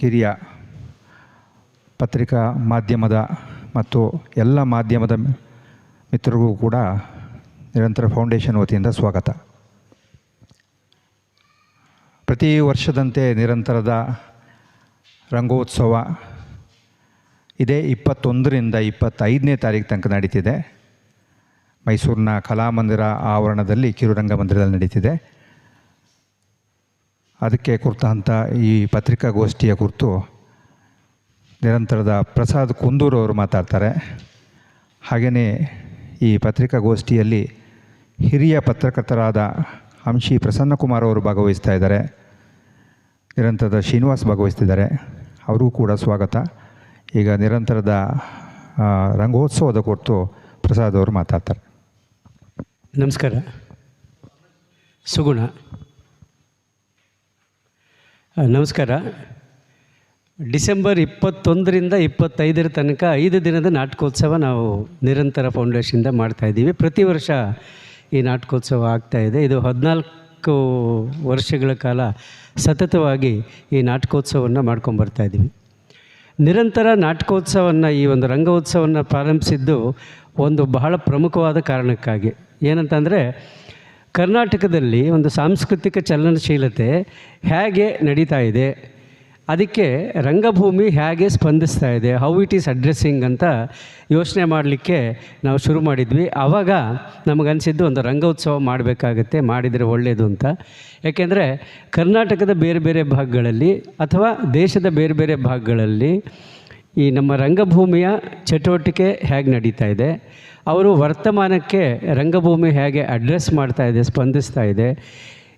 ಕಿರಿಯ ಪತ್ರಿಕಾ ಮಾಧ್ಯಮದ ಮತ್ತು ಎಲ್ಲ ಮಾಧ್ಯಮದ ಮಿತ್ರರಿಗೂ ಕೂಡ ನಿರಂತರ ಫೌಂಡೇಶನ್ ವತಿಯಿಂದ ಸ್ವಾಗತ. ಪ್ರತಿ ವರ್ಷದಂತೆ ನಿರಂತರದ ರಂಗೋತ್ಸವ ಇದೇ ಇಪ್ಪತ್ತೊಂದರಿಂದ ಇಪ್ಪತ್ತೈದನೇ ತಾರೀಕು ತನಕ ನಡೀತಿದೆ. ಮೈಸೂರಿನ ಕಲಾಮಂದಿರ ಆವರಣದಲ್ಲಿ ಕಿರುರಂಗ ಮಂದಿರದಲ್ಲಿ ನಡೀತಿದೆ. ಅದಕ್ಕೆ ಕುರಿತಂಥ ಈ ಪತ್ರಿಕಾಗೋಷ್ಠಿಯ ಕುರಿತು ನಿರಂತರದ ಪ್ರಸಾದ್ ಕುಂದೂರು ಅವರು ಮಾತಾಡ್ತಾರೆ. ಹಾಗೆಯೇ ಈ ಪತ್ರಿಕಾಗೋಷ್ಠಿಯಲ್ಲಿ ಹಿರಿಯ ಪತ್ರಕರ್ತರಾದ ಅಂಶಿ ಪ್ರಸನ್ನಕುಮಾರ್ ಅವರು ಭಾಗವಹಿಸ್ತಾ ಇದ್ದಾರೆ. ನಿರಂತರದ ಶ್ರೀನಿವಾಸ್ ಭಾಗವಹಿಸ್ತಿದ್ದಾರೆ. ಅವರಿಗೂ ಕೂಡ ಸ್ವಾಗತ. ಈಗ ನಿರಂತರದ ರಂಗೋತ್ಸವದ ಕುರಿತು ಪ್ರಸಾದ್ ಅವರು ಮಾತಾಡ್ತಾರೆ. ನಮಸ್ಕಾರ. ಸುಗುಣ. ನಮಸ್ಕಾರ. ಡಿಸೆಂಬರ್ ಇಪ್ಪತ್ತೊಂದರಿಂದ ಇಪ್ಪತ್ತೈದರ ತನಕ ಐದು ದಿನದ ನಾಟಕೋತ್ಸವ ನಾವು ನಿರಂತರ ಫೌಂಡೇಶನಿಂದ ಮಾಡ್ತಾಯಿದ್ದೀವಿ ಪ್ರತಿ ವರ್ಷ ಈ ನಾಟಕೋತ್ಸವ ಆಗ್ತಾಯಿದೆ ಇದು. ಹದಿನಾಲ್ಕು ವರ್ಷಗಳ ಕಾಲ ಸತತವಾಗಿ ಈ ನಾಟಕೋತ್ಸವವನ್ನು ಮಾಡ್ಕೊಂಬರ್ತಾ ಇದ್ದೀವಿ. ನಿರಂತರ ನಾಟಕೋತ್ಸವವನ್ನು ಈ ಒಂದು ರಂಗೋತ್ಸವವನ್ನು ಪ್ರಾರಂಭಿಸಿದ್ದು ಒಂದು ಬಹಳ ಪ್ರಮುಖವಾದ ಕಾರಣಕ್ಕಾಗಿ. ಏನಂತಂದರೆ ಕರ್ನಾಟಕದಲ್ಲಿ ಒಂದು ಸಾಂಸ್ಕೃತಿಕ ಚಲನಶೀಲತೆ ಹೇಗೆ ನಡೀತಾ ಇದೆ? ಅದಕ್ಕೆ ರಂಗಭೂಮಿ ಹೇಗೆ ಸ್ಪಂದಿಸ್ತಾ ಇದೆ? ಹೌ ಇಟ್ ಈಸ್ ಅಡ್ರೆಸ್ಸಿಂಗ್ ಅಂತ ಯೋಚನೆ ಮಾಡಲಿಕ್ಕೆ ನಾವು ಶುರು ಮಾಡಿದ್ವಿ. ಆವಾಗ ನಮಗನ್ಸಿದ್ದು ಒಂದು ರಂಗೋತ್ಸವ ಮಾಡಬೇಕಾಗತ್ತೆ, ಮಾಡಿದರೆ ಒಳ್ಳೆಯದು ಅಂತ. ಯಾಕೆಂದರೆ ಕರ್ನಾಟಕದ ಬೇರೆ ಬೇರೆ ಭಾಗಗಳಲ್ಲಿ ಅಥವಾ ದೇಶದ ಬೇರೆ ಬೇರೆ ಭಾಗಗಳಲ್ಲಿ ಈ ನಮ್ಮ ರಂಗಭೂಮಿಯ ಚಟುವಟಿಕೆ ಹೇಗೆ ನಡೀತಾ ಇದೆ, ಅವರು ವರ್ತಮಾನಕ್ಕೆ ರಂಗಭೂಮಿ ಹೇಗೆ ಅಡ್ರೆಸ್ ಮಾಡ್ತಾ ಇದೆ, ಸ್ಪಂದಿಸ್ತಾ ಇದೆ,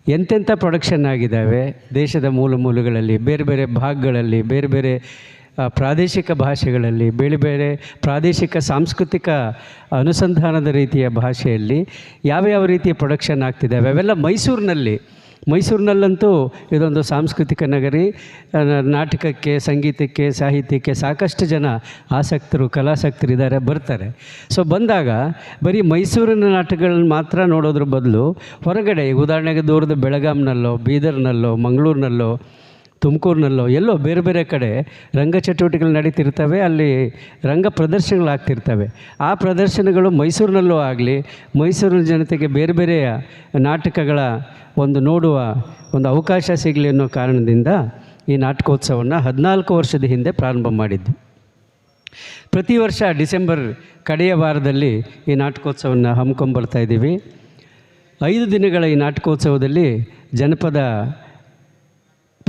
ಎಂತೆಂಥ ಪ್ರೊಡಕ್ಷನ್ ಆಗಿದ್ದಾವೆ, ದೇಶದ ಮೂಲ ಮೂಲಗಳಲ್ಲಿ, ಬೇರೆ ಬೇರೆ ಭಾಗಗಳಲ್ಲಿ, ಬೇರೆ ಬೇರೆ ಪ್ರಾದೇಶಿಕ ಭಾಷೆಗಳಲ್ಲಿ, ಬೇರೆ ಬೇರೆ ಪ್ರಾದೇಶಿಕ ಸಾಂಸ್ಕೃತಿಕ ಅನುಸಂಧಾನದ ರೀತಿಯ ಭಾಷೆಯಲ್ಲಿ ಯಾವ್ಯಾವ ರೀತಿಯ ಪ್ರೊಡಕ್ಷನ್ ಆಗ್ತಿದ್ದಾವೆ, ಅವೆಲ್ಲ ಮೈಸೂರಿನಲ್ಲಿ ಮೈಸೂರಿನಲ್ಲಂತೂ ಇದೊಂದು ಸಾಂಸ್ಕೃತಿಕ ನಗರಿ ನಾಟಕಕ್ಕೆ, ಸಂಗೀತಕ್ಕೆ, ಸಾಹಿತ್ಯಕ್ಕೆ ಸಾಕಷ್ಟು ಜನ ಆಸಕ್ತರು ಕಲಾಸಕ್ತರು ಇದ್ದಾರೆ ಬರ್ತಾರೆ. ಸೊ ಬಂದಾಗ ಬರೀ ಮೈಸೂರಿನ ನಾಟಕಗಳನ್ನ ಮಾತ್ರ ನೋಡೋದ್ರ ಬದಲು ಹೊರಗಡೆ, ಉದಾಹರಣೆಗೆ ದೂರದ ಬೆಳಗಾಂನಲ್ಲೋ, ಬೀದರ್ನಲ್ಲೋ, ಮಂಗಳೂರಿನಲ್ಲೋ ತುಮಕೂರಿನಲ್ಲೋ, ಎಲ್ಲೋ ಬೇರೆ ಬೇರೆ ಕಡೆ ರಂಗ ಚಟುವಟಿಕೆಗಳು ನಡೀತಿರ್ತವೆ, ಅಲ್ಲಿ ರಂಗ ಪ್ರದರ್ಶನಗಳಾಗ್ತಿರ್ತವೆ. ಆ ಪ್ರದರ್ಶನಗಳು ಮೈಸೂರಿನಲ್ಲೂ ಆಗಲಿ, ಮೈಸೂರಿನ ಜನತೆಗೆ ಬೇರೆ ಬೇರೆಯ ನಾಟಕಗಳ ಒಂದು ನೋಡುವ ಒಂದು ಅವಕಾಶ ಸಿಗಲಿ ಅನ್ನೋ ಕಾರಣದಿಂದ ಈ ನಾಟಕೋತ್ಸವವನ್ನು ಹದಿನಾಲ್ಕು ವರ್ಷದ ಹಿಂದೆ ಪ್ರಾರಂಭ ಮಾಡಿದ್ದು. ಪ್ರತಿ ವರ್ಷ ಡಿಸೆಂಬರ್ ಕಡೆಯ ವಾರದಲ್ಲಿ ಈ ನಾಟಕೋತ್ಸವವನ್ನು ಹಮ್ಮಿಕೊಂಬರ್ತಾ ಇದ್ದೀವಿ. ಐದು ದಿನಗಳ ಈ ನಾಟಕೋತ್ಸವದಲ್ಲಿ ಜನಪದ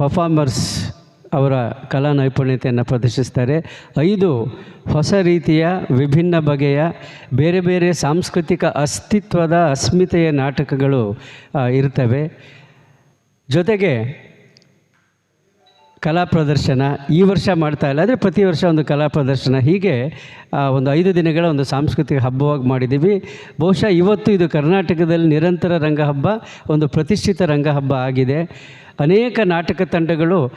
ಪರ್ಫಾರ್ಮರ್ಸ್ ಅವರ ಕಲಾ ನೈಪುಣ್ಯತೆಯನ್ನು ಪ್ರದರ್ಶಿಸ್ತಾರೆ. ಐದು, ಹೊಸ ರೀತಿಯ, ವಿಭಿನ್ನ ಬಗೆಯ, ಬೇರೆ ಬೇರೆ ಸಾಂಸ್ಕೃತಿಕ ಅಸ್ತಿತ್ವದ ಅಸ್ಮಿತೆಯ ನಾಟಕಗಳು ಇರ್ತವೆ. ಜೊತೆಗೆ ಕಲಾ ಪ್ರದರ್ಶನ ಈ ವರ್ಷ ಮಾಡ್ತಾ ಇಲ್ಲ, ಆದರೆ ಪ್ರತಿ ವರ್ಷ ಒಂದು ಕಲಾ ಪ್ರದರ್ಶನ. ಹೀಗೆ ಒಂದು ಐದು ದಿನಗಳ ಒಂದು ಸಾಂಸ್ಕೃತಿಕ ಹಬ್ಬವಾಗಿ ಮಾಡಿದ್ದೀವಿ. ಬಹುಶಃ ಇವತ್ತು ಇದು ಕರ್ನಾಟಕದಲ್ಲಿ ನಿರಂತರ ರಂಗಹಬ್ಬ, ಒಂದು ಪ್ರತಿಷ್ಠಿತ ರಂಗಹಬ್ಬ ಆಗಿದೆ. ಅನೇಕ ನಾಟಕ ತಂಡಗಳು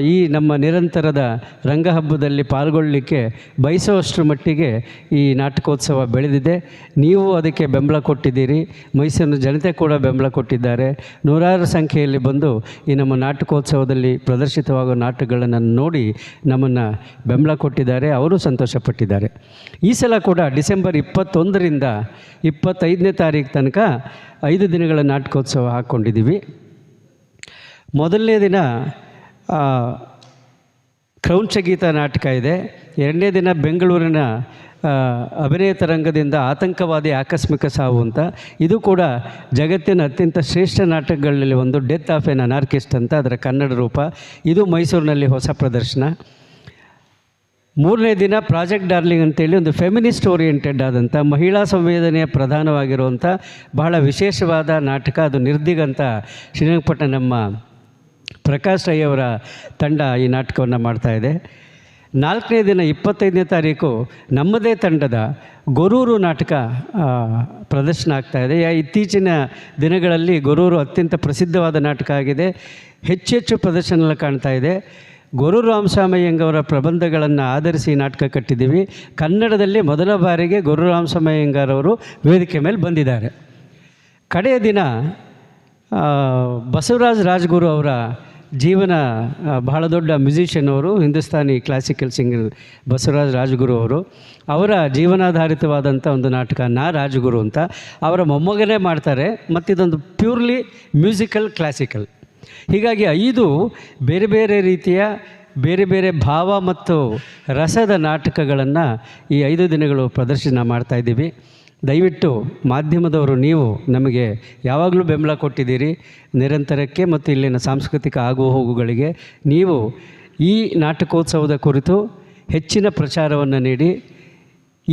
ಈ ನಮ್ಮ ನಿರಂತರದ ರಂಗಹಬ್ಬದಲ್ಲಿ ಪಾಲ್ಗೊಳ್ಳಲಿಕ್ಕೆ ಬಯಸುವಷ್ಟರ ಮಟ್ಟಿಗೆ ಈ ನಾಟಕೋತ್ಸವ ಬೆಳೆದಿದೆ. ನೀವು ಅದಕ್ಕೆ ಬೆಂಬಲ ಕೊಟ್ಟಿದ್ದೀರಿ. ಮೈಸೂರಿನ ಜನತೆ ಕೂಡ ಬೆಂಬಲ ಕೊಟ್ಟಿದ್ದಾರೆ. ನೂರಾರು ಸಂಖ್ಯೆಯಲ್ಲಿ ಬಂದು ಈ ನಮ್ಮ ನಾಟಕೋತ್ಸವದಲ್ಲಿ ಪ್ರದರ್ಶಿತವಾಗುವ ನಾಟಕಗಳನ್ನು ನೋಡಿ ನಮ್ಮನ್ನು ಬೆಂಬಲ ಕೊಟ್ಟಿದ್ದಾರೆ. ಅವರು ಸಂತೋಷಪಟ್ಟಿದ್ದಾರೆ. ಈ ಸಲ ಕೂಡ ಡಿಸೆಂಬರ್ ಇಪ್ಪತ್ತೊಂದರಿಂದ ಇಪ್ಪತ್ತೈದನೇ ತಾರೀಕು ತನಕ ಐದು ದಿನಗಳ ನಾಟಕೋತ್ಸವ ಹಾಕ್ಕೊಂಡಿದ್ದೀವಿ. ಮೊದಲನೇ ದಿನ ಕ್ರೌಂಚ ಗೀತಾ ನಾಟಕ ಇದೆ. ಎರಡನೇ ದಿನ ಬೆಂಗಳೂರಿನ ಅಭಿನಯ ತರಂಗದಿಂದ ಆತಂಕವಾದಿ ಆಕಸ್ಮಿಕ ಸಾವು ಅಂತ. ಇದು ಕೂಡ ಜಗತ್ತಿನ ಅತ್ಯಂತ ಶ್ರೇಷ್ಠ ನಾಟಕಗಳಲ್ಲಿ ಒಂದು ಡೆತ್ ಆಫ್ ಎನ್ ಅನಾರ್ಕಿಸ್ಟ್ ಅಂತ ಅದರ ಕನ್ನಡ ರೂಪ. ಇದು ಮೈಸೂರಿನಲ್ಲಿ ಹೊಸ ಪ್ರದರ್ಶನ. ಮೂರನೇ ದಿನ ಪ್ರಾಜೆಕ್ಟ್ ಡಾರ್ಲಿಂಗ್ ಅಂತೇಳಿ ಒಂದು ಫೆಮಿನಿಸ್ಟ್ ಓರಿಯೆಂಟೆಡ್ ಆದಂಥ ಮಹಿಳಾ ಸಂವೇದನೆಯ ಪ್ರಧಾನವಾಗಿರುವಂಥ ಬಹಳ ವಿಶೇಷವಾದ ನಾಟಕ. ಅದು ನಿರ್ದಿಗಂತ ಶ್ರೀರಂಗಪಟ್ಟಣ ನಮ್ಮ ಪ್ರಕಾಶ್ ರೈ ಅವರ ತಂಡ ಈ ನಾಟಕವನ್ನು ಮಾಡ್ತಾಯಿದೆ ನಾಲ್ಕನೇ ದಿನ ಇಪ್ಪತ್ತೈದನೇ ತಾರೀಕು ನಮ್ಮದೇ ತಂಡದ ಗೊರೂರು ನಾಟಕ ಪ್ರದರ್ಶನ ಆಗ್ತಾಯಿದೆ ಇತ್ತೀಚಿನ ದಿನಗಳಲ್ಲಿ ಗೊರೂರು ಅತ್ಯಂತ ಪ್ರಸಿದ್ಧವಾದ ನಾಟಕ ಆಗಿದೆ. ಹೆಚ್ಚೆಚ್ಚು ಪ್ರದರ್ಶನ ಕಾಣ್ತಾ ಇದೆ. ಗೊರು ರಾಮಸ್ವಾಮಯ್ಯಂಗವರ ಪ್ರಬಂಧಗಳನ್ನು ಆಧರಿಸಿ ನಾಟಕ ಕಟ್ಟಿದ್ದೀವಿ. ಕನ್ನಡದಲ್ಲಿ ಮೊದಲ ಬಾರಿಗೆ ಗೊರು ರಾಮಸ್ವಾಮಯ್ಯಂಗಾರವರು ವೇದಿಕೆ ಮೇಲೆ ಬಂದಿದ್ದಾರೆ. ಕಡೆಯ ದಿನ ಬಸವರಾಜ್ ರಾಜ್ಗುರು ಅವರ ಜೀವನ ಬಹಳ ದೊಡ್ಡ ಮ್ಯೂಸಿಷಿಯನ್ ಅವರು, ಹಿಂದೂಸ್ತಾನಿ ಕ್ಲಾಸಿಕಲ್ ಸಿಂಗರ್ ಬಸವರಾಜ್ ರಾಜಗುರು ಅವರು. ಅವರ ಜೀವನಾಧಾರಿತವಾದಂಥ ಒಂದು ನಾಟಕ ನಾ ರಾಜಗುರು ಅಂತ. ಅವರ ಮೊಮ್ಮಗನೇ ಮಾಡ್ತಾರೆ ಮತ್ತು ಇದೊಂದು ಪ್ಯೂರ್ಲಿ ಮ್ಯೂಸಿಕಲ್ ಕ್ಲಾಸಿಕಲ್ ಹೀಗಾಗಿ ಐದು ಬೇರೆ ಬೇರೆ ರೀತಿಯ, ಬೇರೆ ಬೇರೆ ಭಾವ ಮತ್ತು ರಸದ ನಾಟಕಗಳನ್ನು ಈ ಐದು ದಿನಗಳು ಪ್ರದರ್ಶನ ಮಾಡ್ತಾ ಇದ್ದೀವಿ. ದಯವಿಟ್ಟು ಮಾಧ್ಯಮದವರು, ನೀವು ನಮಗೆ ಯಾವಾಗಲೂ ಬೆಂಬಲ ಕೊಟ್ಟಿದ್ದೀರಿ. ನಿರಂತರಕ್ಕೆ ಮತ್ತು ಇಲ್ಲಿನ ಸಾಂಸ್ಕೃತಿಕ ಆಗು ಹೋಗುಗಳಿಗೆ ನೀವು ಈ ನಾಟಕೋತ್ಸವದ ಕುರಿತು ಹೆಚ್ಚಿನ ಪ್ರಚಾರವನ್ನು ನೀಡಿ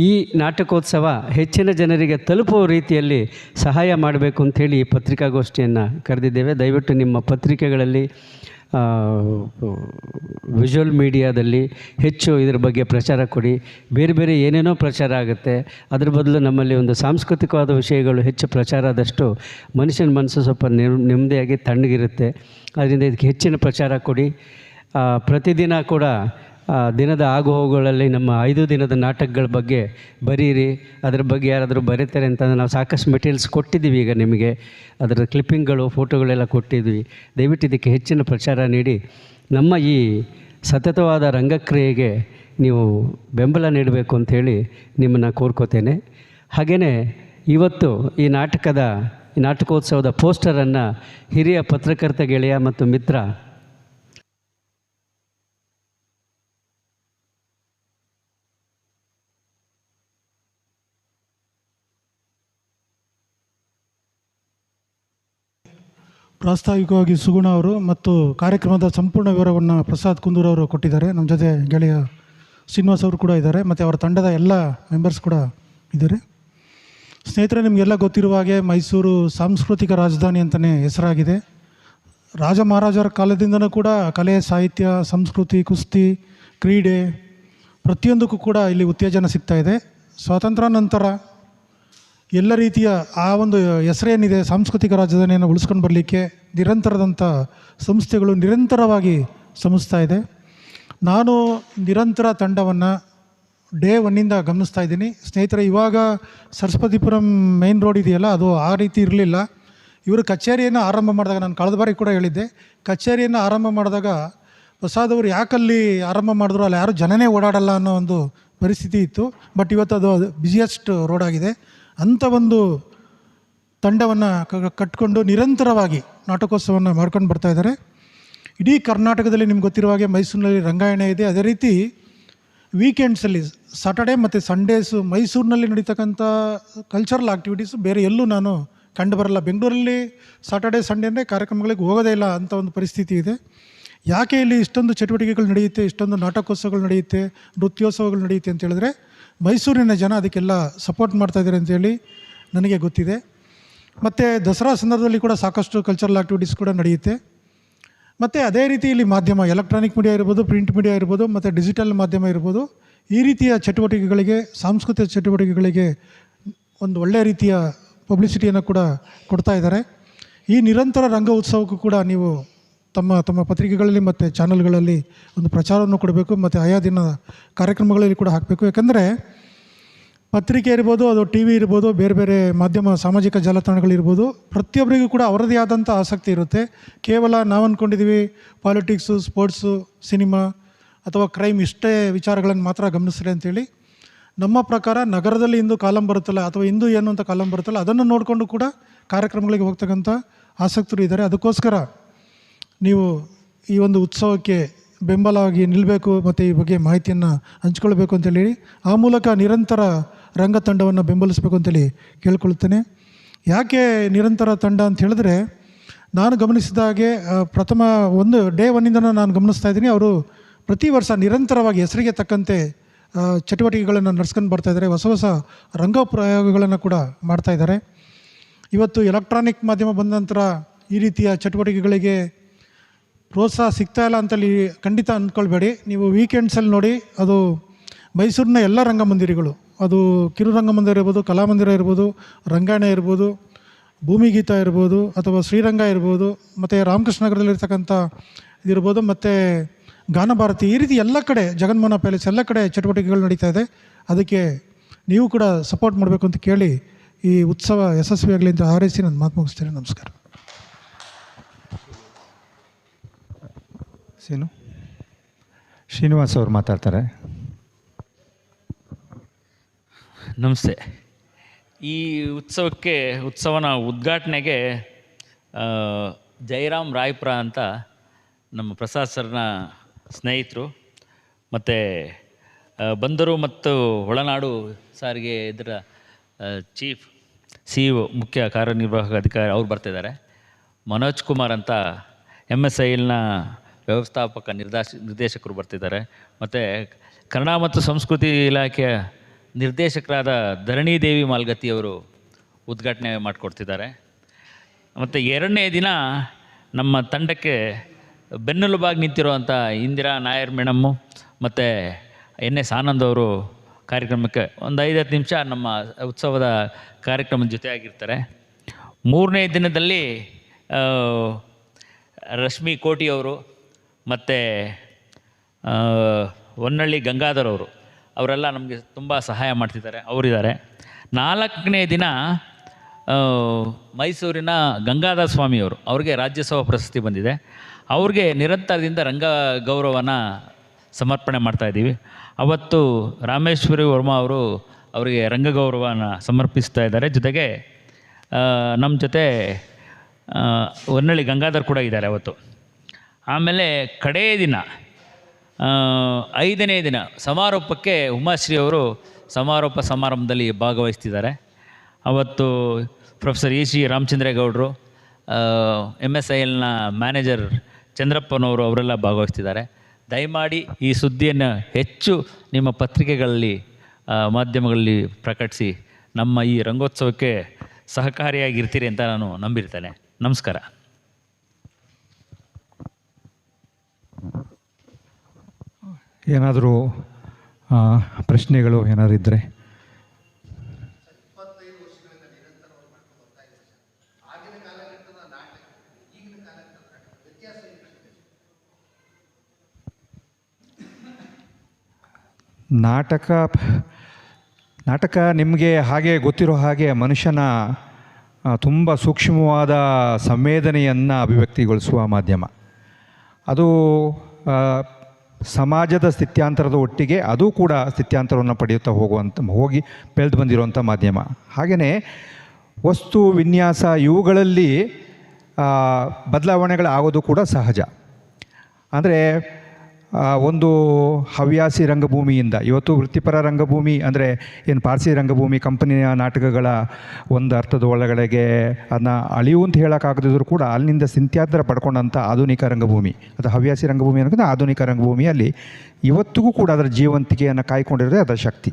ಈ ನಾಟಕೋತ್ಸವ ಹೆಚ್ಚಿನ ಜನರಿಗೆ ತಲುಪುವ ರೀತಿಯಲ್ಲಿ ಸಹಾಯ ಮಾಡಬೇಕು ಅಂಥೇಳಿ ಈ ಪತ್ರಿಕಾಗೋಷ್ಠಿಯನ್ನು ಕರೆದಿದ್ದೇವೆ. ದಯವಿಟ್ಟು ನಿಮ್ಮ ಪತ್ರಿಕೆಗಳಲ್ಲಿ ವಿಜುವಲ್ ಮೀಡಿಯಾದಲ್ಲಿ ಹೆಚ್ಚು ಇದ್ರ ಬಗ್ಗೆ ಪ್ರಚಾರ ಕೊಡಿ. ಬೇರೆ ಬೇರೆ ಏನೇನೋ ಪ್ರಚಾರ ಆಗುತ್ತೆ, ಅದ್ರ ಬದಲು ನಮ್ಮಲ್ಲಿ ಒಂದು ಸಾಂಸ್ಕೃತಿಕವಾದ ವಿಷಯಗಳು ಹೆಚ್ಚು ಪ್ರಚಾರ ಆದಷ್ಟು ಮನುಷ್ಯನ ಮನಸ್ಸು ಸ್ವಲ್ಪ ನೆಮ್- ನೆಮ್ಮದಿಯಾಗಿ ತಣ್ಣಗಿರುತ್ತೆ. ಅದರಿಂದ ಇದಕ್ಕೆ ಹೆಚ್ಚಿನ ಪ್ರಚಾರ ಕೊಡಿ. ಪ್ರತಿದಿನ ಕೂಡ ದಿನದ ಆಗುಹೋಗುಗಳಲ್ಲಿ ನಮ್ಮ ಐದು ದಿನದ ನಾಟಕಗಳ ಬಗ್ಗೆ ಬರೀರಿ, ಅದ್ರ ಬಗ್ಗೆ ಯಾರಾದರೂ ಬರೀತಾರೆ ಅಂತಂದರೆ ನಾವು ಸಾಕಷ್ಟು ಮೆಟೀರಿಯಲ್ಸ್ ಕೊಟ್ಟಿದ್ದೀವಿ ಈಗ ನಿಮಗೆ. ಅದರ ಕ್ಲಿಪ್ಪಿಂಗ್ಗಳು ಫೋಟೋಗಳೆಲ್ಲ ಕೊಟ್ಟಿದ್ವಿ ದಯವಿಟ್ಟು ಇದಕ್ಕೆ ಹೆಚ್ಚಿನ ಪ್ರಚಾರ ನೀಡಿ. ನಮ್ಮ ಈ ಸತತವಾದ ರಂಗಕ್ರಿಯೆಗೆ ನೀವು ಬೆಂಬಲ ನೀಡಬೇಕು ಅಂಥೇಳಿ ನಿಮ್ಮನ್ನು ಕೋರ್ಕೋತೇನೆ. ಹಾಗೆಯೇ ಇವತ್ತು ಈ ನಾಟಕದ, ಈ ನಾಟಕೋತ್ಸವದ ಪೋಸ್ಟರನ್ನು ಹಿರಿಯ ಪತ್ರಕರ್ತ ಗೆಳೆಯ ಮತ್ತು ಮಿತ್ರ ಪ್ರಾಸ್ತಾವಿಕವಾಗಿ ಸುಗುಣ ಅವರು ಮತ್ತು ಕಾರ್ಯಕ್ರಮದ ಸಂಪೂರ್ಣ ವಿವರವನ್ನು ಪ್ರಸಾದ್ ಕುಂದೂರ್ ಅವರು ಕೊಟ್ಟಿದ್ದಾರೆ. ನಮ್ಮ ಜೊತೆ ಗೆಳೆಯ ಶ್ರೀನಿವಾಸ್ ಅವರು ಕೂಡ ಇದ್ದಾರೆ ಮತ್ತು ಅವರ ತಂಡದ ಎಲ್ಲ ಮೆಂಬರ್ಸ್ ಕೂಡ ಇದ್ದಾರೆ. ಸ್ನೇಹಿತರೆ, ನಿಮಗೆಲ್ಲ ಗೊತ್ತಿರುವ ಹಾಗೆ ಮೈಸೂರು ಸಾಂಸ್ಕೃತಿಕ ರಾಜಧಾನಿ ಅಂತಲೇ ಹೆಸರಾಗಿದೆ. ರಾಜ ಮಹಾರಾಜರ ಕಾಲದಿಂದಲೂ ಕೂಡ ಕಲೆ, ಸಾಹಿತ್ಯ, ಸಂಸ್ಕೃತಿ, ಕುಸ್ತಿ, ಕ್ರೀಡೆ ಪ್ರತಿಯೊಂದಕ್ಕೂ ಕೂಡ ಇಲ್ಲಿ ಉತ್ತೇಜನ ಸಿಗ್ತಾ ಇದೆ. ಸ್ವಾತಂತ್ರ್ಯ ನಂತರ ಎಲ್ಲ ರೀತಿಯ ಆ ಒಂದು ಹೆಸರೇನಿದೆ, ಸಾಂಸ್ಕೃತಿಕ ರಾಜಧಾನಿಯನ್ನು ಉಳಿಸ್ಕೊಂಡು ಬರಲಿಕ್ಕೆ ನಿರಂತರದಂಥ ಸಂಸ್ಥೆಗಳು ನಿರಂತರವಾಗಿ ಶ್ರಮಿಸ್ತಾ ಇದೆ. ನಾನು ನಿರಂತರ ತಂಡವನ್ನು ಡೇ ಒನ್ನಿಂದ ಗಮನಿಸ್ತಾ ಇದ್ದೀನಿ. ಸ್ನೇಹಿತರೆ, ಇವಾಗ ಸರಸ್ವತಿಪುರಂ ಮೇನ್ ರೋಡ್ ಇದೆಯಲ್ಲ, ಅದು ಆ ರೀತಿ ಇರಲಿಲ್ಲ. ಇವರು ಕಚೇರಿಯನ್ನು ಆರಂಭ ಮಾಡಿದಾಗ, ನಾನು ಕಳೆದ ಬಾರಿ ಕೂಡ ಹೇಳಿದ್ದೆ, ಕಚೇರಿಯನ್ನು ಆರಂಭ ಮಾಡಿದಾಗ ಪ್ರಸಾದವರು ಯಾಕಲ್ಲಿ ಆರಂಭ ಮಾಡಿದ್ರು, ಅಲ್ಲಿ ಯಾರು ಜನನೇ ಓಡಾಡಲ್ಲ ಅನ್ನೋ ಒಂದು ಪರಿಸ್ಥಿತಿ ಇತ್ತು. ಬಟ್ ಇವತ್ತು ಅದು ಬಿಸಿಯೆಸ್ಟ್ ರೋಡ್ ಆಗಿದೆ. ಅಂಥ ಒಂದು ತಂಡವನ್ನು ಕಟ್ಕೊಂಡು ನಿರಂತರವಾಗಿ ನಾಟಕೋತ್ಸವವನ್ನು ಮಾಡ್ಕೊಂಡು ಬರ್ತಾ ಇದ್ದಾರೆ ಇಡೀ ಕರ್ನಾಟಕದಲ್ಲಿ ನಿಮ್ಗೆ ಗೊತ್ತಿರುವ ಹಾಗೆ ಮೈಸೂರಿನಲ್ಲಿ ರಂಗಾಯಣ ಇದೆ. ಅದೇ ರೀತಿ ವೀಕೆಂಡ್ಸಲ್ಲಿ ಸಾಟರ್ಡೆ ಮತ್ತು ಸಂಡೇಸು ಮೈಸೂರಿನಲ್ಲಿ ನಡೀತಕ್ಕಂಥ ಕಲ್ಚರಲ್ ಆ್ಯಕ್ಟಿವಿಟೀಸು ಬೇರೆ ಎಲ್ಲೂ ನಾನು ಕಂಡು ಬರಲ್ಲ. ಬೆಂಗಳೂರಲ್ಲಿ ಸಾಟರ್ಡೆ ಅಂದರೆ ಕಾರ್ಯಕ್ರಮಗಳಿಗೆ ಹೋಗೋದೇ ಇಲ್ಲ ಅಂತ ಒಂದು ಪರಿಸ್ಥಿತಿ ಇದೆ. ಯಾಕೆ ಇಲ್ಲಿ ಇಷ್ಟೊಂದು ಚಟುವಟಿಕೆಗಳು ನಡೆಯುತ್ತೆ, ಇಷ್ಟೊಂದು ನಾಟಕೋತ್ಸವಗಳು ನಡೆಯುತ್ತೆ, ನೃತ್ಯೋತ್ಸವಗಳು ನಡೆಯುತ್ತೆ ಅಂತ ಹೇಳಿದ್ರೆ ಮೈಸೂರಿನ ಜನ ಅದಕ್ಕೆಲ್ಲ ಸಪೋರ್ಟ್ ಮಾಡ್ತಾ ಇದ್ದಾರೆ ಅಂತೇಳಿ ನನಗೆ ಗೊತ್ತಿದೆ. ಮತ್ತು ದಸರಾ ಸಂದರ್ಭದಲ್ಲಿ ಕೂಡ ಸಾಕಷ್ಟು ಕಲ್ಚರಲ್ ಆ್ಯಕ್ಟಿವಿಟೀಸ್ ಕೂಡ ನಡೆಯುತ್ತೆ. ಮತ್ತು ಅದೇ ರೀತಿ ಇಲ್ಲಿ ಮಾಧ್ಯಮ ಎಲೆಕ್ಟ್ರಾನಿಕ್ ಮೀಡಿಯಾ ಇರ್ಬೋದು ಪ್ರಿಂಟ್ ಮೀಡಿಯಾ ಇರ್ಬೋದು, ಮತ್ತು ಡಿಜಿಟಲ್ ಮಾಧ್ಯಮ ಇರ್ಬೋದು, ಈ ರೀತಿಯ ಚಟುವಟಿಕೆಗಳಿಗೆ, ಸಾಂಸ್ಕೃತಿಕ ಚಟುವಟಿಕೆಗಳಿಗೆ ಒಂದು ಒಳ್ಳೆಯ ರೀತಿಯ ಪಬ್ಲಿಸಿಟಿಯನ್ನು ಕೂಡ ಕೊಡ್ತಾ ಇದ್ದಾರೆ. ಈ ನಿರಂತರ ರಂಗ ಉತ್ಸವಕ್ಕೂ ಕೂಡ ನೀವು ತಮ್ಮ ತಮ್ಮ ಪತ್ರಿಕೆಗಳಲ್ಲಿ ಮತ್ತು ಚಾನಲ್ಗಳಲ್ಲಿ ಒಂದು ಪ್ರಚಾರವನ್ನು ಕೊಡಬೇಕು, ಮತ್ತು ಆಯಾ ದಿನ ಕಾರ್ಯಕ್ರಮಗಳಲ್ಲಿ ಕೂಡ ಹಾಕಬೇಕು. ಯಾಕಂದರೆ ಪತ್ರಿಕೆ ಇರ್ಬೋದು, ಅದು ಟಿ ವಿ ಇರ್ಬೋದು, ಬೇರೆ ಬೇರೆ ಮಾಧ್ಯಮ, ಸಾಮಾಜಿಕ ಜಾಲತಾಣಗಳಿರ್ಬೋದು ಪ್ರತಿಯೊಬ್ಬರಿಗೂ ಕೂಡ ಅವರದೇ ಆದಂಥ ಆಸಕ್ತಿ ಇರುತ್ತೆ. ಕೇವಲ ನಾವು ಅಂದ್ಕೊಂಡಿದ್ದೀವಿ ಪಾಲಿಟಿಕ್ಸು, ಸ್ಪೋರ್ಟ್ಸು, ಸಿನಿಮಾ ಅಥವಾ ಕ್ರೈಮ್ ಇಷ್ಟೇ ವಿಚಾರಗಳನ್ನು ಮಾತ್ರ ಗಮನಿಸ್ರಿ ಅಂತೇಳಿ, ನಮ್ಮ ಪ್ರಕಾರ ನಗರದಲ್ಲಿ ಇಂದು ಕಾಲಂ ಬರುತ್ತಲ್ಲ ಅಥವಾ ಇಂದು ಏನು ಅಂತ ಕಾಲಂ ಬರುತ್ತಲ್ಲ, ಅದನ್ನು ನೋಡಿಕೊಂಡು ಕೂಡ ಕಾರ್ಯಕ್ರಮಗಳಿಗೆ ಹೋಗ್ತಕ್ಕಂಥ ಆಸಕ್ತರು ಇದ್ದಾರೆ. ಅದಕ್ಕೋಸ್ಕರ ನೀವು ಈ ಒಂದು ಉತ್ಸವಕ್ಕೆ ಬೆಂಬಲವಾಗಿ ನಿಲ್ಲಬೇಕು ಮತ್ತು ಈ ಬಗ್ಗೆ ಮಾಹಿತಿಯನ್ನು ಹಂಚ್ಕೊಳ್ಬೇಕು ಅಂತೇಳಿ ಆ ಮೂಲಕ ನಿರಂತರ ರಂಗ ತಂಡವನ್ನು ಬೆಂಬಲಿಸಬೇಕು ಅಂತೇಳಿ ಕೇಳ್ಕೊಳ್ತೇನೆ. ಯಾಕೆ ನಿರಂತರ ತಂಡ ಅಂತ ಹೇಳಿದ್ರೆ ನಾನು ಗಮನಿಸಿದ ಹಾಗೆ ಪ್ರಥಮ ಒಂದು ಡೇ ಒನ್ನಿಂದನೂ ನಾನು ಗಮನಿಸ್ತಾ ಇದ್ದೀನಿ. ಅವರು ಪ್ರತಿ ವರ್ಷ ನಿರಂತರವಾಗಿ ಹೆಸರಿಗೆ ತಕ್ಕಂತೆ ಚಟುವಟಿಕೆಗಳನ್ನು ನಡೆಸ್ಕೊಂಡು ಬರ್ತಾ ಇದ್ದಾರೆ. ಹೊಸ ಹೊಸ ರಂಗ ಪ್ರಯೋಗಗಳನ್ನು ಕೂಡ ಮಾಡ್ತಾಯಿದ್ದಾರೆ ಇವತ್ತು ಎಲೆಕ್ಟ್ರಾನಿಕ್ ಮಾಧ್ಯಮ ಬಂದ ನಂತರ ಈ ರೀತಿಯ ಚಟುವಟಿಕೆಗಳಿಗೆ ಪ್ರೋತ್ಸಾಹ ಸಿಗ್ತಾ ಇಲ್ಲ ಅಂತಲ್ಲಿ ಖಂಡಿತ ಅಂದ್ಕೊಳ್ಬೇಡಿ. ನೀವು ವೀಕೆಂಡ್ಸಲ್ಲಿ ನೋಡಿ, ಅದು ಮೈಸೂರಿನ ಎಲ್ಲ ರಂಗಮಂದಿರಗಳು. ಅದು ಕಿರುರಂಗಮಂದಿರ ಇರ್ಬೋದು, ಕಲಾಮಂದಿರ ಇರ್ಬೋದು, ರಂಗಾಯಣ ಇರ್ಬೋದು ಭೂಮಿಗೀತ ಇರ್ಬೋದು, ಅಥವಾ ಶ್ರೀರಂಗ ಇರ್ಬೋದು, ಮತ್ತು ರಾಮಕೃಷ್ಣ ನಗರದಲ್ಲಿರ್ತಕ್ಕಂಥ ಇದಿರ್ಬೋದು ಮತ್ತು ಗಾನಭಾರತಿ ಈ ರೀತಿ ಎಲ್ಲ ಕಡೆ, ಜಗನ್ಮೋಹನ ಪ್ಯಾಲೇಸ್ ಎಲ್ಲ ಕಡೆ ಚಟುವಟಿಕೆಗಳು ನಡೀತಾ ಇದೆ. ಅದಕ್ಕೆ ನೀವು ಕೂಡ ಸಪೋರ್ಟ್ ಮಾಡಬೇಕು ಅಂತ ಕೇಳಿ ಈ ಉತ್ಸವ ಯಶಸ್ವಿಯಾಗಲಿ ಅಂತ ಹಾರೈಸಿ ನಾನು ಮಾತು ಮುಗಿಸ್ತೇನೆ. ನಮಸ್ಕಾರ. ಸೀನು ಶ್ರೀನಿವಾಸ್ ಅವರು ಮಾತಾಡ್ತಾರೆ. ನಮಸ್ತೆ. ಈ ಉತ್ಸವಕ್ಕೆ ಉತ್ಸವನ ಉದ್ಘಾಟನೆಗೆ ಜೈರಾಮ್ ಜಯರಾಮ್ ರಾಯ್ಪುರ ಅಂತ ನಮ್ಮ ಪ್ರಸಾದ್ ಸರ್ನ ಸ್ನೇಹಿತರು ಮತ್ತು ಬಂದರು ಮತ್ತು ಒಳನಾಡು ಸಾರಿಗೆ ಇದರ ಚೀಫ್ ಸಿ ಇ ಮುಖ್ಯ ಕಾರ್ಯನಿರ್ವಾಹಕ ಅಧಿಕಾರಿ ಅವ್ರು ಬರ್ತಿದ್ದಾರೆ. ಮನೋಜ್ ಕುಮಾರ್ ಅಂತ ಎಂ ಎಸ್ ಐ ಎಲ್ನ ವ್ಯವಸ್ಥಾಪಕ ನಿರ್ದಾಶ, ನಿರ್ದೇಶಕರು ಬರ್ತಿದ್ದಾರೆ. ಮತ್ತು ಕನ್ನಡ ಮತ್ತು ಸಂಸ್ಕೃತಿ ಇಲಾಖೆಯ ನಿರ್ದೇಶಕರಾದ ಧರಣಿ ದೇವಿ ಉದ್ಘಾಟನೆ ಮಾಡಿಕೊಡ್ತಿದ್ದಾರೆ. ಮತ್ತು ಎರಡನೇ ದಿನ ನಮ್ಮ ತಂಡಕ್ಕೆ ಬೆನ್ನೆಲುಬಾಗಿ ನಿಂತಿರುವಂಥ ಇಂದಿರಾ ನಾಯರ್ ಮೇಡಮ್ಮು ಮತ್ತು ಎನ್ ಎಸ್ ಆನಂದ್ ಅವರು ಕಾರ್ಯಕ್ರಮಕ್ಕೆ ಒಂದು ಐದು ಹತ್ತು ನಿಮಿಷ ನಮ್ಮ ಉತ್ಸವದ ಕಾರ್ಯಕ್ರಮದ ಜೊತೆಯಾಗಿರ್ತಾರೆ. ಮೂರನೇ ದಿನದಲ್ಲಿ ರಶ್ಮಿ ಕೋಟಿ ಅವರು ಮತ್ತು ಹೊನ್ನಳ್ಳಿ ಗಂಗಾಧರ್ ಅವರು, ಅವರೆಲ್ಲ ನಮಗೆ ತುಂಬ ಸಹಾಯ ಮಾಡ್ತಿದ್ದಾರೆ, ಅವರಿದ್ದಾರೆ. ನಾಲ್ಕನೇ ದಿನ ಮೈಸೂರಿನ ಗಂಗಾಧರ ಸ್ವಾಮಿಯವರು ಅವ್ರಿಗೆ ರಾಜ್ಯೋತ್ಸವ ಪ್ರಶಸ್ತಿ ಬಂದಿದೆ. ಅವ್ರಿಗೆ ನಿರಂತರದಿಂದ ರಂಗ ಗೌರವನ ಸಮರ್ಪಣೆ ಮಾಡ್ತಾಯಿದ್ದೀವಿ ಅವತ್ತು ರಾಮೇಶ್ವರಿ ವರ್ಮಾ ಅವರು ಅವರಿಗೆ ರಂಗಗೌರವನ ಸಮರ್ಪಿಸ್ತಾ ಇದ್ದಾರೆ. ಜೊತೆಗೆ ನಮ್ಮ ಜೊತೆ ಹೊನ್ನಳ್ಳಿ ಗಂಗಾಧರ್ ಕೂಡ ಇದ್ದಾರೆ ಅವತ್ತು. ಆಮೇಲೆ ಕಡೆಯ ದಿನ ಐದನೇ ದಿನ ಸಮಾರೋಪಕ್ಕೆ ಉಮಾಶ್ರೀ ಅವರು ಸಮಾರೋಪ ಸಮಾರಂಭದಲ್ಲಿ ಭಾಗವಹಿಸ್ತಿದ್ದಾರೆ. ಅವತ್ತು ಪ್ರೊಫೆಸರ್ ಎ ಸಿ ರಾಮಚಂದ್ರೇಗೌಡರು ಎಂ ಎಸ್ ಐ ಎಲ್ನ ಮ್ಯಾನೇಜರ್ ಚಂದ್ರಪ್ಪನವರು ಅವರೆಲ್ಲ ಭಾಗವಹಿಸ್ತಿದ್ದಾರೆ. ದಯಮಾಡಿ ಈ ಸುದ್ದಿಯನ್ನು ಹೆಚ್ಚು ನಿಮ್ಮ ಪತ್ರಿಕೆಗಳಲ್ಲಿ ಮಾಧ್ಯಮಗಳಲ್ಲಿ ಪ್ರಕಟಿಸಿ ನಮ್ಮ ಈ ರಂಗೋತ್ಸವಕ್ಕೆ ಸಹಕಾರಿಯಾಗಿರ್ತೀರಿ ಅಂತ ನಾನು ನಂಬಿರ್ತೇನೆ. ನಮಸ್ಕಾರ. ಏನಾದರೂ ಪ್ರಶ್ನೆಗಳು ಏನಾದ್ರು ಇದ್ದರೆ ನಾಟಕ ನಾಟಕ ನಿಮಗೆ ಹಾಗೆ ಗೊತ್ತಿರೋ ಹಾಗೆ ಮನುಷ್ಯನ ತುಂಬ ಸೂಕ್ಷ್ಮವಾದ ಸಂವೇದನೆಯನ್ನು ಅಭಿವ್ಯಕ್ತಿಗೊಳಿಸುವ ಮಾಧ್ಯಮ. ಅದು ಸಮಾಜದ ಸ್ಥಿತ್ಯಾಂತರದ ಒಟ್ಟಿಗೆ ಅದು ಕೂಡ ಸ್ಥಿತ್ಯಾಂತರವನ್ನು ಪಡೆಯುತ್ತಾ ಹೋಗುವಂಥ ಹೋಗಿ ಬೆಳೆದು ಬಂದಿರುವಂಥ ಮಾಧ್ಯಮ. ಹಾಗೆಯೇ ವಸ್ತು, ವಿನ್ಯಾಸ ಇವುಗಳಲ್ಲಿ ಬದಲಾವಣೆಗಳಾಗೋದು ಕೂಡ ಸಹಜ. ಅಂದರೆ ಒಂದು ಹವ್ಯಾಸಿ ರಂಗಭೂಮಿಯಿಂದ. ಇವತ್ತು ವೃತ್ತಿಪರ ರಂಗಭೂಮಿ ಅಂದರೆ ಏನು ಪಾರ್ಸಿ ರಂಗಭೂಮಿ ಕಂಪನಿಯ ನಾಟಕಗಳ ಒಂದು ಅರ್ಥದ ಒಳಗಡೆಗೆ ಅದನ್ನ ಅಳಿಯು ಅಂತ ಹೇಳೋಕ್ಕಾಗದಿದ್ರು ಕೂಡ ಅಲ್ಲಿಂದ ಸಿಂತ್ಯಾದ್ರ ಪಡ್ಕೊಂಡಂಥ ಆಧುನಿಕ ರಂಗಭೂಮಿ. ಅದು ಹವ್ಯಾಸಿ ರಂಗಭೂಮಿ ಅನ್ನೋದು ಆಧುನಿಕ ರಂಗಭೂಮಿಯಲ್ಲಿ ಇವತ್ತಿಗೂ ಕೂಡ ಅದರ ಜೀವಂತಿಕೆಯನ್ನು ಕಾಯ್ಕೊಂಡಿರೋದೇ ಅದರ ಶಕ್ತಿ.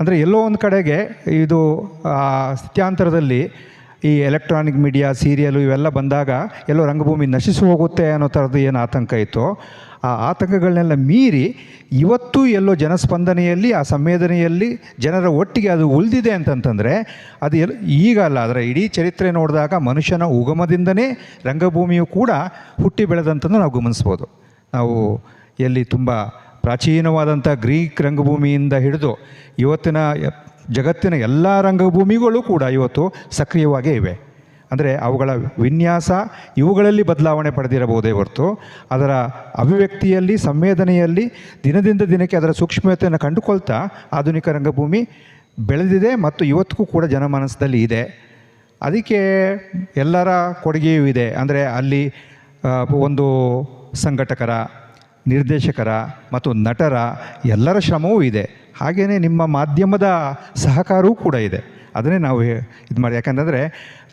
ಅಂದರೆ ಎಲ್ಲೋ ಒಂದು ಕಡೆಗೆ ಇದು ಸ್ಥಿತ್ಯಾಂತರದಲ್ಲಿ ಈ ಎಲೆಕ್ಟ್ರಾನಿಕ್ ಮೀಡಿಯಾ, ಸೀರಿಯಲು ಇವೆಲ್ಲ ಬಂದಾಗ ಎಲ್ಲೋ ರಂಗಭೂಮಿ ನಶಿಸಿ ಹೋಗುತ್ತೆ ಅನ್ನೋ ಥರದ್ದು ಏನು ಆತಂಕ ಇತ್ತೋ ಆ ಆತಂಕಗಳನ್ನೆಲ್ಲ ಮೀರಿ ಇವತ್ತು ಎಲ್ಲೋ ಜನಸ್ಪಂದನೆಯಲ್ಲಿ, ಆ ಸಂವೇದನೆಯಲ್ಲಿ ಜನರ ಒಟ್ಟಿಗೆ ಅದು ಉಳಿದಿದೆ ಅಂತಂತಂದರೆ ಅದು ಎಲ್, ಈಗ ಅಲ್ಲ ಅದರ ಇಡೀ ಚರಿತ್ರೆ ನೋಡಿದಾಗ ಮನುಷ್ಯನ ಉಗಮದಿಂದನೇ ರಂಗಭೂಮಿಯು ಕೂಡ ಹುಟ್ಟಿ ಬೆಳೆದಂತಂದು ನಾವು ಗಮನಿಸ್ಬೋದು. ನಾವು ಎಲ್ಲಿ ತುಂಬ ಪ್ರಾಚೀನವಾದಂಥ ಗ್ರೀಕ್ ರಂಗಭೂಮಿಯಿಂದ ಹಿಡಿದು ಇವತ್ತಿನ ಜಗತ್ತಿನ ಎಲ್ಲ ರಂಗಭೂಮಿಗಳು ಕೂಡ ಇವತ್ತು ಸಕ್ರಿಯವಾಗೇ ಇವೆ. ಅಂದರೆ ಅವುಗಳ ವಿನ್ಯಾಸ ಇವುಗಳಲ್ಲಿ ಬದಲಾವಣೆ ಪಡೆದಿರಬಹುದೇ ಹೊರತು ಅದರ ಅಭಿವ್ಯಕ್ತಿಯಲ್ಲಿ, ಸಂವೇದನೆಯಲ್ಲಿ ದಿನದಿಂದ ದಿನಕ್ಕೆ ಅದರ ಸೂಕ್ಷ್ಮತೆಯನ್ನು ಕಂಡುಕೊಳ್ತಾ ಆಧುನಿಕ ರಂಗಭೂಮಿ ಬೆಳೆದಿದೆ ಮತ್ತು ಇವತ್ತಿಗೂ ಕೂಡ ಜನಮಾನಸದಲ್ಲಿ ಇದೆ. ಅದಕ್ಕೆ ಎಲ್ಲರ ಕೊಡುಗೆಯೂ ಇದೆ. ಅಂದರೆ ಅಲ್ಲಿ ಒಂದು ಸಂಘಟಕರ, ನಿರ್ದೇಶಕರ ಮತ್ತು ನಟರ ಎಲ್ಲರ ಶ್ರಮವೂ ಇದೆ. ಹಾಗೆಯೇ ನಿಮ್ಮ ಮಾಧ್ಯಮದ ಸಹಕಾರವೂ ಕೂಡ ಇದೆ. ಅದನ್ನೇ ನಾವು ಇದು ಮಾಡಿ ಯಾಕಂತಂದರೆ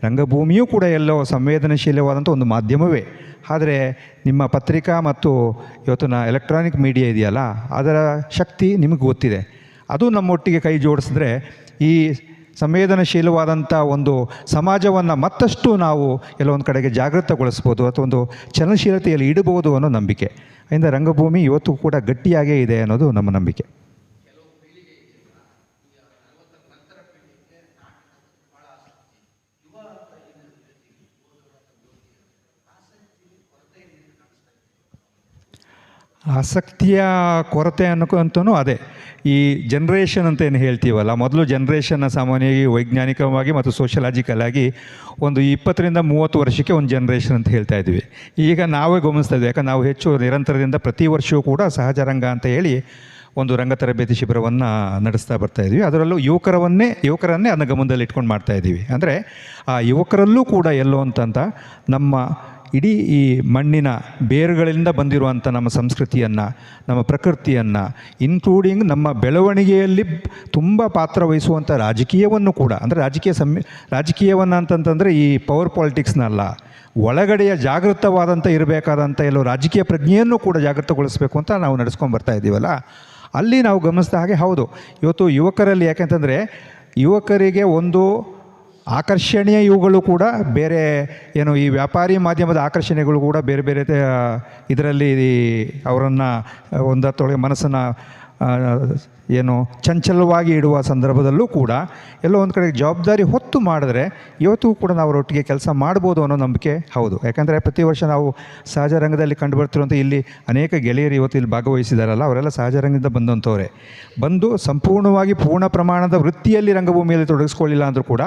ರಂಗಭೂಮಿಯೂ ಕೂಡ ಎಲ್ಲೋ ಸಂವೇದನಶೀಲವಾದಂಥ ಒಂದು ಮಾಧ್ಯಮವೇ. ಆದರೆ ನಿಮ್ಮ ಪತ್ರಿಕಾ ಮತ್ತು ಇವತ್ತಿನ ಎಲೆಕ್ಟ್ರಾನಿಕ್ ಮೀಡಿಯಾ ಇದೆಯಲ್ಲ, ಅದರ ಶಕ್ತಿ ನಿಮಗೆ ಗೊತ್ತಿದೆ. ಅದು ನಮ್ಮೊಟ್ಟಿಗೆ ಕೈ ಜೋಡಿಸಿದ್ರೆ ಈ ಸಂವೇದನಶೀಲವಾದಂಥ ಒಂದು ಸಮಾಜವನ್ನು ಮತ್ತಷ್ಟು ನಾವು ಕೆಲವೊಂದು ಕಡೆಗೆ ಜಾಗೃತಗೊಳಿಸ್ಬೋದು ಅಥವಾ ಒಂದು ಚಲನಶೀಲತೆಯಲ್ಲಿ ಇಡಬಹುದು ಅನ್ನೋ ನಂಬಿಕೆ. ಅದರಿಂದ ರಂಗಭೂಮಿ ಇವತ್ತು ಕೂಡ ಗಟ್ಟಿಯಾಗೇ ಇದೆ ಅನ್ನೋದು ನಮ್ಮ ನಂಬಿಕೆ. ಆಸಕ್ತಿಯ ಕೊರತೆ ಅನ್ನೋಕ್ಕಂತೂ ಅದೇ. ಈ ಜನ್ರೇಷನ್ ಅಂತ ಏನು ಹೇಳ್ತೀವಲ್ಲ, ಮೊದಲು ಜನ್ರೇಷನ್ನ ಸಾಮಾನ್ಯವಾಗಿ ವೈಜ್ಞಾನಿಕವಾಗಿ ಮತ್ತು ಸೋಷಲಾಜಿಕಲ್ ಆಗಿ ಒಂದು ಇಪ್ಪತ್ತರಿಂದ ಮೂವತ್ತು ವರ್ಷಕ್ಕೆ ಒಂದು ಜನ್ರೇಷನ್ ಅಂತ ಹೇಳ್ತಾ ಇದ್ವಿ. ಈಗ ನಾವೇ ಗಮನಿಸ್ತಾ ಇದ್ವಿ, ಯಾಕಂದ್ರೆ ನಾವು ಹೆಚ್ಚು ನಿರಂತರದಿಂದ ಪ್ರತಿ ವರ್ಷವೂ ಕೂಡ ಸಹಜ ರಂಗ ಅಂತ ಹೇಳಿ ಒಂದು ರಂಗ ತರಬೇತಿ ಶಿಬಿರವನ್ನು ನಡೆಸ್ತಾ ಬರ್ತಾ ಇದ್ವಿ. ಅದರಲ್ಲೂ ಯುವಕರವನ್ನೇ, ಯುವಕರನ್ನೇ ಅದನ್ನ ಗಮನದಲ್ಲಿ ಇಟ್ಕೊಂಡು ಮಾಡ್ತಾ ಇದ್ದೀವಿ. ಅಂದರೆ ಆ ಯುವಕರಲ್ಲೂ ಕೂಡ ಎಲ್ಲೋ ಅಂತಂತ ನಮ್ಮ ಇಡೀ ಈ ಮಣ್ಣಿನ ಬೇರುಗಳಿಂದ ಬಂದಿರುವಂಥ ನಮ್ಮ ಸಂಸ್ಕೃತಿಯನ್ನು, ನಮ್ಮ ಪ್ರಕೃತಿಯನ್ನು ಇನ್ಕ್ಲೂಡಿಂಗ್ ನಮ್ಮ ಬೆಳವಣಿಗೆಯಲ್ಲಿ ತುಂಬ ಪಾತ್ರ ವಹಿಸುವಂಥ ರಾಜಕೀಯವನ್ನು ಕೂಡ, ಅಂದರೆ ರಾಜಕೀಯ ಸಮ್ಮಿ ರಾಜಕೀಯವನ್ನು ಅಂತಂತಂದರೆ ಈ ಪವರ್ ಪಾಲಿಟಿಕ್ಸ್ನಲ್ಲ ಒಳಗಡೆಯ ಜಾಗೃತವಾದಂಥ ಇರಬೇಕಾದಂಥ ಎಲ್ಲೋ ರಾಜಕೀಯ ಪ್ರಜ್ಞೆಯನ್ನು ಕೂಡ ಜಾಗೃತಗೊಳಿಸಬೇಕು ಅಂತ ನಾವು ನಡೆಸ್ಕೊಂಡು ಬರ್ತಾ ಇದ್ದೀವಲ್ಲ. ಅಲ್ಲಿ ನಾವು ಗಮನಿಸಿದ ಹಾಗೆ ಹೌದು, ಇವತ್ತು ಯುವಕರಲ್ಲಿ ಯಾಕೆಂತಂದರೆ ಯುವಕರಿಗೆ ಒಂದು ಆಕರ್ಷಣೀಯ ಇವುಗಳು ಕೂಡ ಬೇರೆ ಏನು ಈ ವ್ಯಾಪಾರಿ ಮಾಧ್ಯಮದ ಆಕರ್ಷಣೆಗಳು ಕೂಡ ಬೇರೆ ಬೇರೆ ಇದರಲ್ಲಿ ಅವರನ್ನು ಒಂದತ್ತೊಳಗೆ ಮನಸ್ಸನ್ನು ಏನು ಚಂಚಲವಾಗಿ ಇಡುವ ಸಂದರ್ಭದಲ್ಲೂ ಕೂಡ ಎಲ್ಲೋ ಒಂದು ಕಡೆ ಜವಾಬ್ದಾರಿ ಹೊತ್ತು ಮಾಡಿದ್ರೆ ಇವತ್ತು ಕೂಡ ನಾವು ಒಟ್ಟಿಗೆ ಕೆಲಸ ಮಾಡ್ಬೋದು ಅನ್ನೋ ನಂಬಿಕೆ ಹೌದು. ಯಾಕಂದರೆ ಪ್ರತಿ ವರ್ಷ ನಾವು ಸಹಜ ರಂಗದಲ್ಲಿ ಕಂಡು ಬರ್ತಿರುವಂಥ ಇಲ್ಲಿ ಅನೇಕ ಗೆಳೆಯರು ಇವತ್ತು ಇಲ್ಲಿ ಭಾಗವಹಿಸಿದಾರಲ್ಲ, ಅವರೆಲ್ಲ ಸಹಜ ರಂಗದಿಂದ ಬಂದಂಥವ್ರೆ ಬಂದು ಸಂಪೂರ್ಣವಾಗಿ ಪೂರ್ಣ ಪ್ರಮಾಣದ ವೃತ್ತಿಯಲ್ಲಿ ರಂಗಭೂಮಿಯಲ್ಲಿ ತೊಡಗಿಸ್ಕೊಳ್ಳಿಲ್ಲ ಅಂದರೂ ಕೂಡ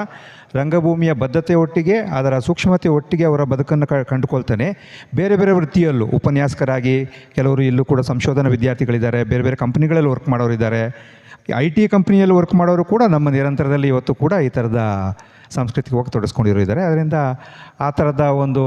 ರಂಗಭೂಮಿಯ ಬದ್ಧತೆ ಒಟ್ಟಿಗೆ ಅದರ ಸೂಕ್ಷ್ಮತೆ ಒಟ್ಟಿಗೆ ಅವರ ಬದುಕನ್ನು ಕಂಡುಕೊಳ್ತಾನೆ. ಬೇರೆ ಬೇರೆ ವೃತ್ತಿಯಲ್ಲೂ ಉಪನ್ಯಾಸಕರಾಗಿ ಕೆಲವರು ಇಲ್ಲೂ ಕೂಡ ಸಂಶೋಧನಾ ವಿದ್ಯಾರ್ಥಿಗಳಿದ್ದಾರೆ, ಬೇರೆ ಬೇರೆ ಕಂಪ್ನಿಗಳಲ್ಲಿ ವರ್ಕ್ ಮಾಡೋರಿದ್ದಾರೆ. ಐ ಟಿ ಕಂಪ್ನಿಯಲ್ಲಿ ವರ್ಕ್ ಮಾಡೋರು ಕೂಡ ನಮ್ಮ ನಿರಂತರದಲ್ಲಿ ಇವತ್ತು ಕೂಡ ಈ ಥರದ ಸಂಸ್ಕೃತಿಗೆ ಹೋಗಿ ತೊಡಸ್ಕೊಂಡಿರೋ ಇದ್ದಾರೆ ಅದರಿಂದ ಆ ಥರದ ಒಂದು